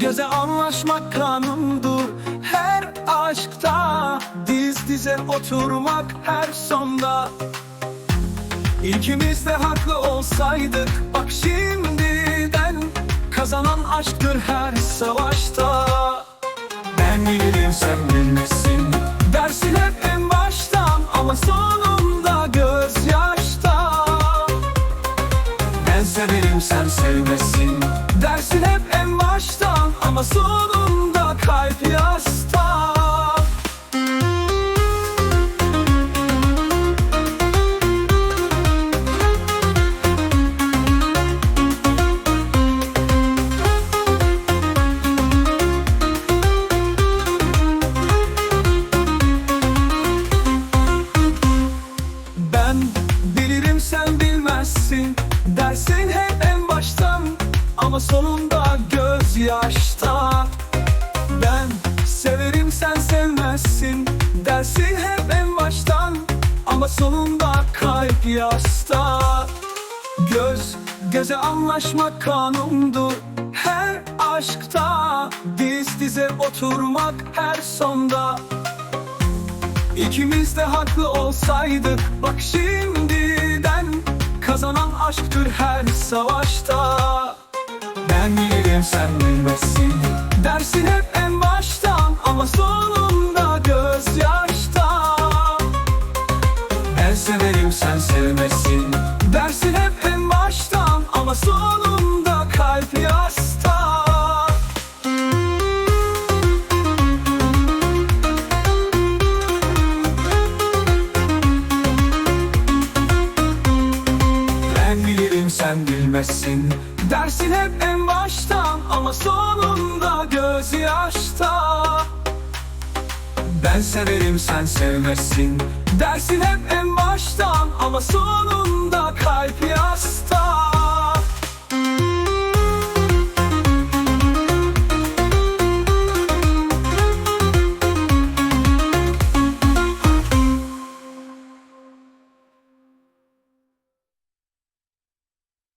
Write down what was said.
göze anlaşmak kanundur Her aşkta diz dize oturmak her sonda. İkimiz de haklı olsaydık Bak şimdiden Kazanan aşktır her savaşta. Ben bilirim sen bilmesin. Dersin hep en baştan Ama sonunda gözyaşta Ben severim sen sevmesin. Dersin Sonunda kalp yasta. Ben bilirim sen bilmezsin Dersin hep Ama sonunda gözyaşta Ben severim sen sevmezsin Dersin hep en baştan. Ama sonunda kalp yasta. Göz göze anlaşmak kanundur Her aşkta. Diz dize oturmak her sonda. İkimiz de haklı olsaydık Bak şimdiden Kazanan aşktır her savaşta Bilirim sen bilmezsin Dersin hep en baştan Ama sonunda gözyaşta Ben severim sen sevmesin. Dersin hep en baştan Ama sonunda kalp yasta. Ben bilirim sen bilmezsin Dersin hep en baştan Ama sonunda gözyaşta Ben severim sen sevmezsin. Dersin hep en baştan Ama sonunda